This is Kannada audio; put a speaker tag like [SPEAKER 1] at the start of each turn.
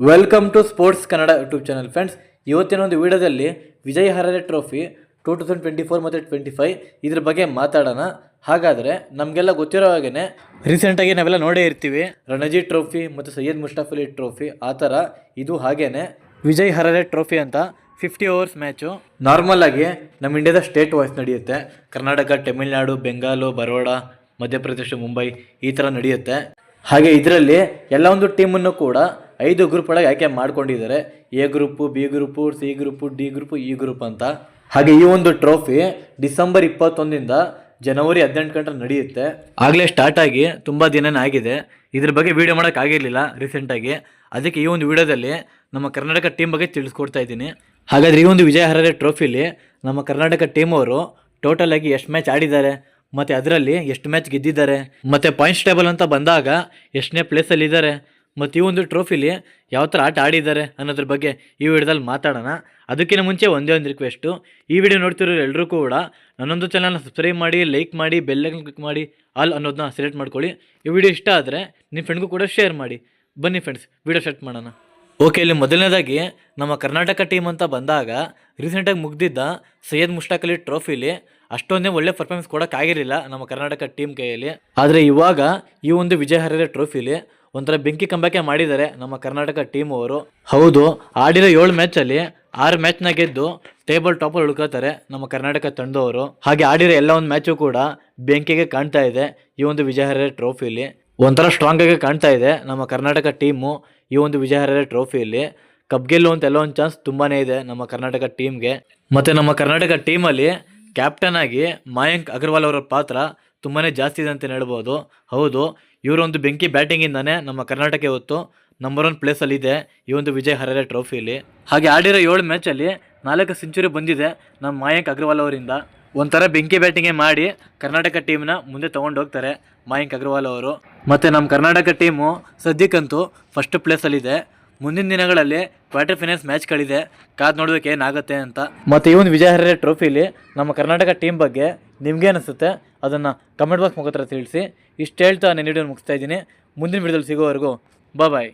[SPEAKER 1] Welcome to sports Kannada YouTube channel friends ಇವತ್ತಿನ ಒಂದು ವಿಡಿಯೋದಲ್ಲಿ Vijay Hazare Trophy two thousand twenty four ಮತ್ತು ಟ್ವೆಂಟಿ ಫೈವ್ ಇದ್ರ ಬಗ್ಗೆ ಮಾತಾಡೋಣ. ಹಾಗಾದರೆ ನಮಗೆಲ್ಲ ಗೊತ್ತಿರೋ ಹಾಗೆ ರೀಸೆಂಟಾಗಿ ನಾವೆಲ್ಲ ನೋಡೇ ಇರ್ತೀವಿ. ರಣಜಿ ಟ್ರೋಫಿ ಮತ್ತು ಸೈಯದ್ ಮುಷ್ತಾಫ್ ಅಲಿ ಟ್ರೋಫಿ ಆ ಥರ ಇದು ಹಾಗೇ ವಿಜಯ್ ಹರಾರೆ ಟ್ರೋಫಿ ಅಂತ ಫಿಫ್ಟಿ ಓವರ್ಸ್ ಮ್ಯಾಚು ನಾರ್ಮಲ್ ಆಗಿ ನಮ್ಮ ಇಂಡಿಯಾದ ಸ್ಟೇಟ್ ವೈಸ್ ನಡೆಯುತ್ತೆ. ಕರ್ನಾಟಕ, ತಮಿಳುನಾಡು, ಬೆಂಗಾಲು, ಬರೋಡ, ಮಧ್ಯಪ್ರದೇಶ, ಮುಂಬೈ ಈ ಥರ ನಡೆಯುತ್ತೆ. ಹಾಗೆ ಇದರಲ್ಲಿ ಎಲ್ಲ ಒಂದು ಟೀಮನ್ನು ಕೂಡ ಐದು ಗ್ರೂಪ್ ಒಳಗೆ ಆಯ್ಕೆ ಮಾಡ್ಕೊಂಡಿದ್ದಾರೆ. A group, B group, C group, D group, E group ಅಂತ. ಹಾಗೆ ಈ ಒಂದು ಟ್ರೋಫಿ ಡಿಸೆಂಬರ್ ಇಪ್ಪತ್ತೊಂದಿಂದ ಜನವರಿ ಹದಿನೆಂಟು ಗಂಟೆ ನಡೆಯುತ್ತೆ. ಆಗಲೇ ಸ್ಟಾರ್ಟ್ ಆಗಿ ತುಂಬ ದಿನನೇ ಆಗಿದೆ. ಇದ್ರ ಬಗ್ಗೆ ವೀಡಿಯೋ ಮಾಡೋಕ್ಕಾಗಿರಲಿಲ್ಲ ರೀಸೆಂಟಾಗಿ ಅದಕ್ಕೆ ಈ ಒಂದು ವಿಡಿಯೋದಲ್ಲಿ ನಮ್ಮ ಕರ್ನಾಟಕ ಟೀಮ್ ಬಗ್ಗೆ ತಿಳಿಸ್ಕೊಡ್ತಾ ಇದ್ದೀನಿ. ಹಾಗಾದರೆ ಈ ಒಂದು ವಿಜಯ ಹರರೆ ಟ್ರೋಫಿಲಿ ನಮ್ಮ ಕರ್ನಾಟಕ ಟೀಮ್ ಅವರು ಟೋಟಲ್ ಆಗಿ ಎಷ್ಟು ಮ್ಯಾಚ್ ಆಡಿದ್ದಾರೆ, ಮತ್ತು ಅದರಲ್ಲಿ ಎಷ್ಟು ಮ್ಯಾಚ್ ಗೆದ್ದಿದ್ದಾರೆ, ಮತ್ತು ಪಾಯಿಂಟ್ಸ್ ಟೇಬಲ್ ಅಂತ ಬಂದಾಗ ಎಷ್ಟನೇ ಪ್ಲೇಸಲ್ಲಿ ಇದ್ದಾರೆ ಮತ್ತು ಈ ಒಂದು ಟ್ರೋಫಿಲಿ ಯಾವ ಥರ ಆಟ ಆಡಿದ್ದಾರೆ ಅನ್ನೋದ್ರ ಬಗ್ಗೆ ಈ ವಿಡಿಯೋದಲ್ಲಿ ಮಾತಾಡೋಣ. ಅದಕ್ಕಿಂತ ಮುಂಚೆ ಒಂದೇ ಒಂದು ರಿಕ್ವೆಸ್ಟು ಈ ವಿಡಿಯೋ ನೋಡ್ತಿರೋ ಎಲ್ಲರೂ ಕೂಡ ನನ್ನೊಂದು ಚಾನಲ್ನ ಸಬ್ಸ್ಕ್ರೈಬ್ ಮಾಡಿ ಲೈಕ್ ಮಾಡಿ ಬೆಲ್ಲೈಕನ್ ಕ್ಲಿಕ್ ಮಾಡಿ ಆಲ್ ಅನ್ನೋದನ್ನ ಸೆಲೆಕ್ಟ್ ಮಾಡ್ಕೊಳ್ಳಿ. ಈ ವಿಡಿಯೋ ಇಷ್ಟ ಆದರೆ ನಿಮ್ಮ ಫ್ರೆಂಡ್ಗೂ ಕೂಡ ಶೇರ್ ಮಾಡಿ. ಬನ್ನಿ ಫ್ರೆಂಡ್ಸ್ ವಿಡಿಯೋ ಸ್ಟಾರ್ಟ್ ಮಾಡೋಣ. ಓಕೆ ಇಲ್ಲಿ ಮೊದಲನೇದಾಗಿ ನಮ್ಮ ಕರ್ನಾಟಕ ಟೀಮ್ ಅಂತ ಬಂದಾಗ ರೀಸೆಂಟಾಗಿ ಮುಗ್ದಿದ್ದ ಸೈಯದ್ ಮುಷ್ಟಾಕ್ ಅಲಿ ಟ್ರೋಫಿಲಿ ಅಷ್ಟೊಂದೇ ಒಳ್ಳೆ ಪರ್ಫಾರ್ಮೆನ್ಸ್ ಕೊಡೋಕ್ಕಾಗಿರಲಿಲ್ಲ ನಮ್ಮ ಕರ್ನಾಟಕ ಟೀಮ್ ಕೈಯಲ್ಲಿ. ಆದರೆ ಇವಾಗ ಈ ಒಂದು ವಿಜಯ ಹರಿದ ಟ್ರೋಫಿಲಿ ಒಂಥರ ಬೆಂಕಿ ಕಂಬಕ್ಕೆ ಮಾಡಿದ್ದಾರೆ ನಮ್ಮ ಕರ್ನಾಟಕ ಟೀಮ್ ಅವರು. ಹೌದು, ಆಡಿರೋ ಏಳು ಮ್ಯಾಚಲ್ಲಿ ಆರು ಮ್ಯಾಚ್ನ ಗೆದ್ದು ಟೇಬಲ್ ಟಾಪರ್ ಉಳ್ಕೋತಾರೆ ನಮ್ಮ ಕರ್ನಾಟಕ ತಂಡದವರು. ಹಾಗೆ ಆಡಿರೋ ಎಲ್ಲ ಒಂದು ಮ್ಯಾಚು ಕೂಡ ಬೆಂಕಿಗೆ ಕಾಣ್ತಾ ಇದೆ ಈ ಒಂದು ವಿಜಯಹರ ಟ್ರೋಫಿಲಿ ಒಂಥರ ಸ್ಟ್ರಾಂಗ್ ಆಗಿ ಕಾಣ್ತಾ ಇದೆ ನಮ್ಮ ಕರ್ನಾಟಕ ಟೀಮು ಈ ಒಂದು ವಿಜಯಹರ ಟ್ರೋಫಿಯಲ್ಲಿ ಕಪ್ ಗೆಲ್ಲುವಂತ ಎಲ್ಲ ಒಂದು ಚಾನ್ಸ್ ತುಂಬಾನೇ ಇದೆ ನಮ್ಮ ಕರ್ನಾಟಕ ಟೀಮ್ಗೆ ಮತ್ತೆ ನಮ್ಮ ಕರ್ನಾಟಕ ಟೀಮಲ್ಲಿ ಕ್ಯಾಪ್ಟನ್ ಆಗಿ ಮಯಾಂಕ್ ಅಗರ್ವಾಲ್ ಅವರ ಪಾತ್ರ ತುಂಬಾನೇ ಜಾಸ್ತಿ ಇದೆ ಅಂತ ಹೇಳ್ಬೋದು? ಹೌದು, ಇವರೊಂದು ಬೆಂಕಿ ಬ್ಯಾಟಿಂಗಿಂದಾನೆ ನಮ್ಮ ಕರ್ನಾಟಕ ಇವತ್ತು ನಂಬರ್ ಒನ್ ಪ್ಲೇಸಲ್ಲಿ ಇದೆ, ಈ ಒಂದು ವಿಜಯ್ ಹರರೆ ಟ್ರೋಫಿಲಿ ಹಾಗೆ ಆಡಿರೋ ಏಳು ಮ್ಯಾಚಲ್ಲಿ ನಾಲ್ಕು ಸೆಂಚುರಿ ಬಂದಿದೆ ನಮ್ಮ ಮಾಯಾಂಕ್ ಅಗರ್ವಾಲ್ ಅವರಿಂದ. ಒಂಥರ ಬೆಂಕಿ ಬ್ಯಾಟಿಂಗೇ ಮಾಡಿ ಕರ್ನಾಟಕ ಟೀಮ್ನ ಮುಂದೆ ತೊಗೊಂಡು ಹೋಗ್ತಾರೆ ಮಾಯಾಂಕ್ ಅಗರ್ವಾಲ್ ಅವರು. ಮತ್ತು ನಮ್ಮ ಕರ್ನಾಟಕ ಟೀಮು ಸದ್ಯಕ್ಕಂತೂ ಫಸ್ಟ್ ಪ್ಲೇಸಲ್ಲಿದೆ ಮುಂದಿನ ದಿನಗಳಲ್ಲಿ ಕ್ವಾರ್ಟರ್ ಫೈನಲ್ಸ್ ಮ್ಯಾಚ್ಗಳಿದೆ ಕಾದ್ ನೋಡ್ಬೇಕು ಏನಾಗುತ್ತೆ ಅಂತ. ಮತ್ತು ಒಂದು ವಿಜಯ ಹರರೆ ಟ್ರೋಫಿಲಿ ನಮ್ಮ ಕರ್ನಾಟಕ ಟೀಮ್ ಬಗ್ಗೆ ನಿಮ್ಗೆ ಅನಿಸುತ್ತೆ? ಅದನ್ನು ಕಮೆಂಟ್ ಬಾಕ್ಸ್ ಮುಖಾಂತರ ತಿಳಿಸಿ. ಇಷ್ಟು ಹೇಳ್ತಾ ನಾನು ವಿಡಿಯೋ ಮುಗಿಸ್ತಾ ಇದ್ದೀನಿ. ಮುಂದಿನ ವಿಡಿಯೋದಲ್ಲಿ ಸಿಗೋವರೆಗೂ ಬಾಯ್